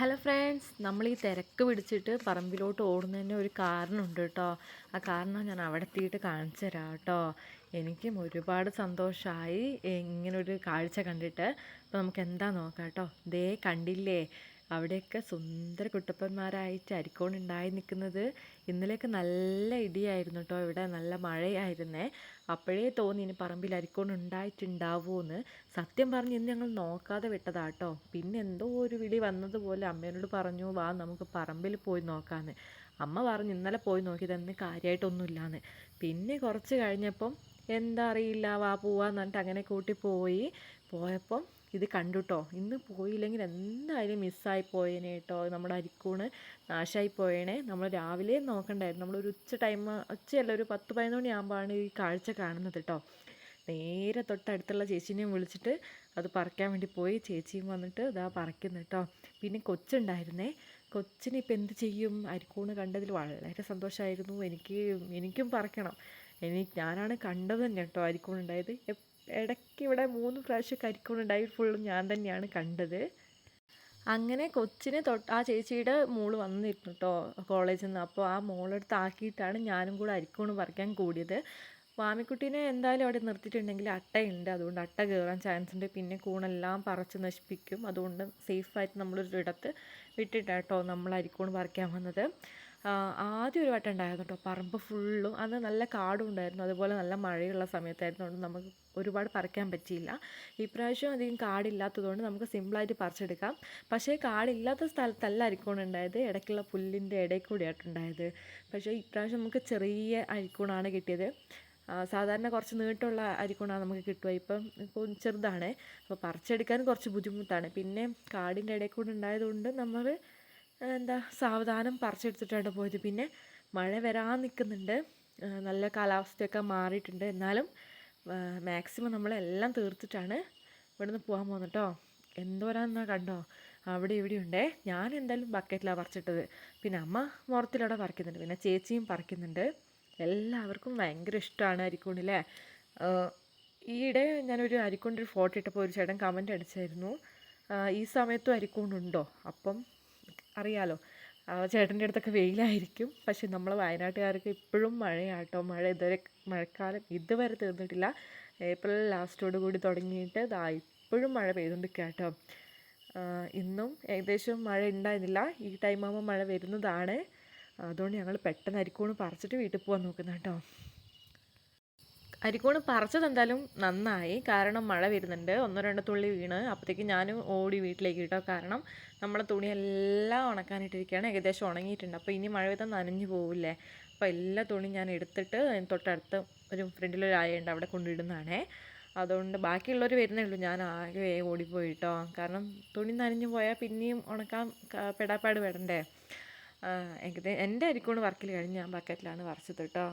Hello friends നമ്മൾ ഈ തിരക്ക് പിടിച്ചിട്ട് പറമ്പിലോട്ട് ഓടുന്നതിന് ഒരു കാരണമുണ്ട് കേട്ടോ. ആ കാരണം ഞാൻ അവിടെ എത്തിയിട്ട് കാണിച്ചു തരാം കേട്ടോ. എനിക്കും ഒരുപാട് സന്തോഷമായി ഇങ്ങനൊരു കാഴ്ച കണ്ടിട്ട്. അപ്പോൾ നമുക്ക് എന്താ നോക്കാം കേട്ടോ. ദേ കണ്ടില്ലേ അവിടെയൊക്കെ സുന്ദര കുട്ടപ്പന്മാരായിട്ട് അരിക്കോണുണ്ടായി നിൽക്കുന്നത് ഇന്നലെയൊക്കെ നല്ല ഇടിയായിരുന്നു കേട്ടോ. ഇവിടെ നല്ല മഴയായിരുന്നേ. അപ്പോഴേ തോന്നി ഇനി പറമ്പിൽ അരിക്കോൺ ഉണ്ടായിട്ടുണ്ടാവുമെന്ന് സത്യം പറഞ്ഞ് ഇന്ന് ഞങ്ങൾ നോക്കാതെ വിട്ടതാ കേട്ടോ. പിന്നെ എന്തോ ഒരു വിളി വന്നതുപോലെ അമ്മേനോട് പറഞ്ഞു വാ നമുക്ക് പറമ്പിൽ പോയി നോക്കാമെന്ന് അമ്മ പറഞ്ഞു ഇന്നലെ പോയി നോക്കിയതെന്ന് കാര്യമായിട്ടൊന്നുമില്ലാന്ന് പിന്നെ കുറച്ച് കഴിഞ്ഞപ്പം എന്താ അറിയില്ല വാ പോവാന്ന് പറഞ്ഞിട്ട് അങ്ങനെ കൂട്ടി പോയി. പോയപ്പം ഇത് കണ്ടുട്ടോ ഇന്ന് പോയില്ലെങ്കിൽ എന്തായാലും മിസ്സായി പോയേനെ കേട്ടോ നമ്മുടെ അരിക്കൂണ് നാശമായി പോയേനെ. നമ്മൾ രാവിലെ നോക്കണ്ടായിരുന്നു. നമ്മളൊരു ഉച്ച ടൈം ഉച്ചയല്ല ഒരു പത്ത് പതിനൊന്ന് മണിയാകുമ്പോഴാണ് ഈ കാഴ്ച കാണുന്നത് കേട്ടോ നേരെ തൊട്ടടുത്തുള്ള ചേച്ചീനെയും വിളിച്ചിട്ട് അത് പറിക്കാൻ വേണ്ടി പോയി. ചേച്ചിയും വന്നിട്ട് ഇതാ പറിക്കുന്നു കേട്ടോ പിന്നെ കൊച്ചുണ്ടായിരുന്നേ. കൊച്ചിനിപ്പോൾ എന്ത് ചെയ്യും? അരിക്കൂണ് കണ്ടതിൽ വളരെ സന്തോഷമായിരുന്നു എനിക്ക് എനിക്കും പറിക്കണം. എനിക്ക് ഞാനാണ് കണ്ടത് തന്നെ കേട്ടോ അരിക്കോണുണ്ടായത്. ഇടയ്ക്ക് ഇവിടെ മൂന്ന് പ്രാവശ്യം കരിക്കൂണുണ്ടായി ഫുള്ളും ഞാൻ തന്നെയാണ് കണ്ടത്. അങ്ങനെ കൊച്ചിന് തൊട്ട് ആ ചേച്ചിയുടെ മോൾ വന്നിരുന്നു കേട്ടോ കോളേജിൽ നിന്ന് അപ്പോൾ ആ മോളെടുത്ത് ആക്കിയിട്ടാണ് ഞാനും കൂടെ അരിക്കൂണ് പറിക്കാൻ കൂടിയത്. മാമിക്കുട്ടീനെ എന്തായാലും അവിടെ നിർത്തിയിട്ടുണ്ടെങ്കിൽ അട്ടയുണ്ട്. അതുകൊണ്ട് അട്ട കയറാൻ ചാൻസ് ഉണ്ട്. പിന്നെ കൂണെല്ലാം പറിച്ച് നശിപ്പിക്കും. അതുകൊണ്ട് സേഫായിട്ട് നമ്മളൊരു ഇടത്ത് വിട്ടിട്ടാട്ടോ നമ്മൾ അരിക്കൂണ് പറിക്കാൻ വന്നത്. ആദ്യം ഒരു വട്ടം ഉണ്ടായിരുന്നു കേട്ടോ പറമ്പ് ഫുള്ളും അന്ന് നല്ല കാടും ഉണ്ടായിരുന്നു. അതുപോലെ നല്ല മഴയുള്ള സമയത്തായിരുന്നു. കൊണ്ട് നമുക്ക് ഒരുപാട് പറിക്കാൻ പറ്റിയില്ല. ഇപ്രാവശ്യം അധികം കാടില്ലാത്തതുകൊണ്ട് നമുക്ക് സിമ്പിളായിട്ട് പറിച്ചെടുക്കാം. പക്ഷേ കാടില്ലാത്ത സ്ഥലത്തല്ല അരിക്കോണുണ്ടായത് ഇടയ്ക്കുള്ള പുല്ലിന്റെ ഇടയിൽ കൂടിയായിട്ടുണ്ടായത് പക്ഷേ ഇപ്രാവശ്യം നമുക്ക് ചെറിയ അരിക്കോണാണ് കിട്ടിയത്. സാധാരണ കുറച്ച് നീട്ടമുള്ള അരിക്കോണാണ് നമുക്ക് കിട്ടുക ഇപ്പം ഇപ്പോൾ ചെറുതാണ്. അപ്പോൾ പറിച്ചെടുക്കാൻ കുറച്ച് ബുദ്ധിമുട്ടാണ്. പിന്നെ കാടിന്റെ ഇടയിൽ കൂടെ ഉണ്ടായതുകൊണ്ട് നമ്മൾ എന്താ സാവധാനം പറിച്ചെടുത്തിട്ടാണ് പോയത്. പിന്നെ മഴ വരാൻ നിൽക്കുന്നുണ്ട് നല്ല കാലാവസ്ഥയൊക്കെ മാറിയിട്ടുണ്ട്. എന്നാലും മാക്സിമം നമ്മളെല്ലാം തീർത്തിട്ടാണ് ഇവിടുന്ന് പോകാൻ പോകുന്നത് കേട്ടോ എന്തോരാന്നാ കണ്ടോ? അവിടെ ഇവിടെ ഉണ്ടേ. ഞാൻ എന്തായാലും ബക്കറ്റിലാണ് പറിച്ചിട്ടത്. പിന്നെ അമ്മ മുറത്തിലൂടെ പറിക്കുന്നുണ്ട്. പിന്നെ ചേച്ചിയും പറിക്കുന്നുണ്ട്. എല്ലാവർക്കും ഭയങ്കര ഇഷ്ടമാണ് അരിക്കൂണില്ലേ ഈയിടെ ഞാനൊരു അരിക്കൂണ്ടൊരു ഫോട്ടോ ഇട്ടപ്പോൾ ഒരു ചേട്ടൻ കമന്റ് അടിച്ചായിരുന്നു. ഈ സമയത്തും അരിക്കൂണ്ടുണ്ടോ അപ്പം അറിയാലോ. ചേട്ടന്റെ അടുത്തൊക്കെ വെയിലായിരിക്കും. പക്ഷെ നമ്മൾ വയനാട്ടുകാർക്ക് ഇപ്പോഴും മഴയാട്ടോ. മഴ ഇതുവരെ മഴക്കാലം ഇതുവരെ തീർന്നിട്ടില്ല. ഏപ്രിൽ ലാസ്റ്റോട് കൂടി തുടങ്ങിയിട്ട് ഇതാ ഇപ്പോഴും മഴ പെയ്തുകൊണ്ടിരിക്കുക കേട്ടോ ഇന്നും ഏകദേശം മഴ ഉണ്ടായിരുന്നില്ല. ഈ ടൈം ആകുമ്പോൾ മഴ വരുന്നതാണ്. അതുകൊണ്ട് ഞങ്ങൾ പെട്ടെന്ന് അരിക്കോണ് പറിച്ചിട്ട് വീട്ടിൽ പോകാൻ നോക്കുന്നത് കേട്ടോ അരിക്കോണ് പറിച്ചത് എന്തായാലും നന്നായി. കാരണം മഴ വരുന്നുണ്ട്. ഒന്നോ രണ്ടോ തുള്ളി വീണ്. അപ്പോഴത്തേക്ക് ഞാനും ഓടി വീട്ടിലേക്ക് കിട്ടും. കാരണം നമ്മളെ തുണിയെല്ലാം ഉണക്കാനിട്ടിരിക്കുകയാണ്. ഏകദേശം ഉണങ്ങിയിട്ടുണ്ട്. അപ്പോൾ ഇനി മഴ പെയ്താൽ നനഞ്ഞു പോവില്ലേ? അപ്പോൾ എല്ലാ തുണിയും ഞാൻ എടുത്തിട്ട് തൊട്ടടുത്ത് ഒരു ഫ്രണ്ടിലൊരു ആയുണ്ട് അവിടെ കൊണ്ടിടുന്നതാണേ. അതുകൊണ്ട് ബാക്കിയുള്ളവർ വരുന്നേ ഉള്ളൂ. ഞാൻ ആകെ ഓടിപ്പോയിട്ടോ കാരണം തുണി നനഞ്ഞു പോയാൽ പിന്നെയും ഉണക്കാൻ പെടാപ്പാട് വേണ്ടേ ഏകദേശം എന്റെ അരിക്കോണ് വർക്കിൽ കഴിഞ്ഞ് ഞാൻ ബക്കറ്റിലാണ് വരച്ചത് കേട്ടോ.